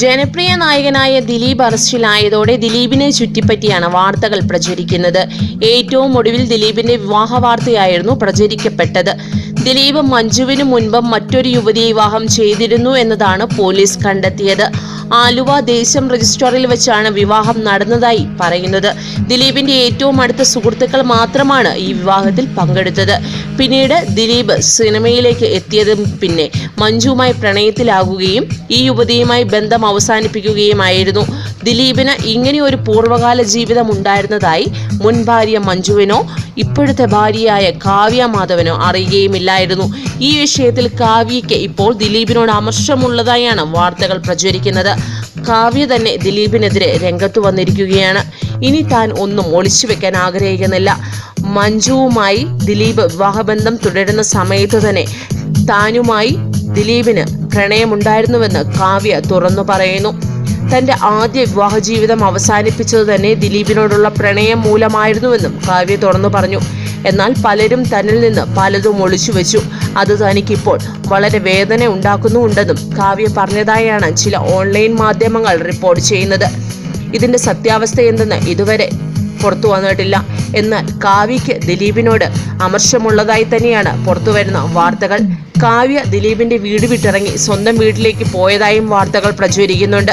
ജനപ്രിയ നായകനായ ദിലീപ് അറസ്റ്റിലായതോടെ ദിലീപിനെ ചുറ്റിപ്പറ്റിയാണ് വാർത്തകൾ പ്രചരിക്കുന്നത്. ഏറ്റവും ഒടുവിൽ ദിലീപിന്റെ വിവാഹ വാർത്തയായിരുന്നു പ്രചരിക്കപ്പെട്ടത്. ദിലീപ് മഞ്ജുവിനു മുൻപ് മറ്റൊരു യുവതിയെ വിവാഹം ചെയ്തിരുന്നു എന്നതാണ് പോലീസ് കണ്ടെത്തിയത്. ആലുവ ദേശം രജിസ്ട്രറിൽ വെച്ചാണ് വിവാഹം നടന്നതായി പറയുന്നത്. ദിലീപിന്റെ ഏറ്റവും അടുത്ത സുഹൃത്തുക്കൾ മാത്രമാണ് ഈ വിവാഹത്തിൽ പങ്കെടുത്തത്. പിന്നീട് ദിലീപ് സിനിമയിലേക്ക് എത്തിയതും പിന്നെ മഞ്ജുവുമായി പ്രണയത്തിലാകുകയും ഈ യുവതിയുമായി ബന്ധം അവസാനിപ്പിക്കുകയുമായിരുന്നു. ദിലീപിന് ഇങ്ങനെ ഒരു പൂർവകാല ജീവിതം ഉണ്ടായിരുന്നതായി മുൻ ഭാര്യ മഞ്ജുവിനോ ഇപ്പോഴത്തെ ഭാര്യയായ കാവ്യ മാധവനോ അറിയുകയുമില്ലായിരുന്നു. ഈ വിഷയത്തിൽ കാവ്യയ്ക്ക് ഇപ്പോൾ ദിലീപിനോട് അമർഷമുള്ളതായാണ് വാർത്തകൾ പ്രചരിക്കുന്നത്. കാവ്യ തന്നെ ദിലീപിനെതിരെ രംഗത്തു വന്നിരിക്കുകയാണ്. ഇനി താൻ ഒന്നും ഒളിച്ചു വെക്കാൻ ആഗ്രഹിക്കുന്നില്ല. മഞ്ജുവുമായി ദിലീപ് വിവാഹബന്ധം തുടരുന്ന സമയത്ത് തന്നെ താനുമായി ദിലീപിന് പ്രണയമുണ്ടായിരുന്നുവെന്ന് കാവ്യ തുറന്നു പറയുന്നു. തന്റെ ആദ്യ വിവാഹ ജീവിതം അവസാനിപ്പിച്ചത് തന്നെ ദിലീപിനോടുള്ള പ്രണയം മൂലമായിരുന്നുവെന്നും കാവ്യ തുറന്നു പറഞ്ഞു. എന്നാൽ പലരും തന്നിൽ നിന്ന് പലതും ഒളിച്ചു വെച്ചു. അത് തനിക്കിപ്പോൾ വളരെ വേദന ഉണ്ടാക്കുന്നുണ്ടെന്നും കാവ്യ പറഞ്ഞതായാണ് ചില ഓൺലൈൻ മാധ്യമങ്ങൾ റിപ്പോർട്ട് ചെയ്യുന്നത്. ഇതിന്റെ സത്യാവസ്ഥ എന്തെന്ന് ഇതുവരെ പുറത്തു വന്നിട്ടില്ല. എന്നാൽ കാവ്യയ്ക്ക് ദിലീപിനോട് അമർഷമുള്ളതായി തന്നെയാണ് പുറത്തുവരുന്ന വാർത്തകൾ. കാവ്യ ദിലീപിന്റെ വീട് വിട്ടിറങ്ങി സ്വന്തം വീട്ടിലേക്ക് പോയതായും വാർത്തകൾ പ്രചരിക്കുന്നുണ്ട്.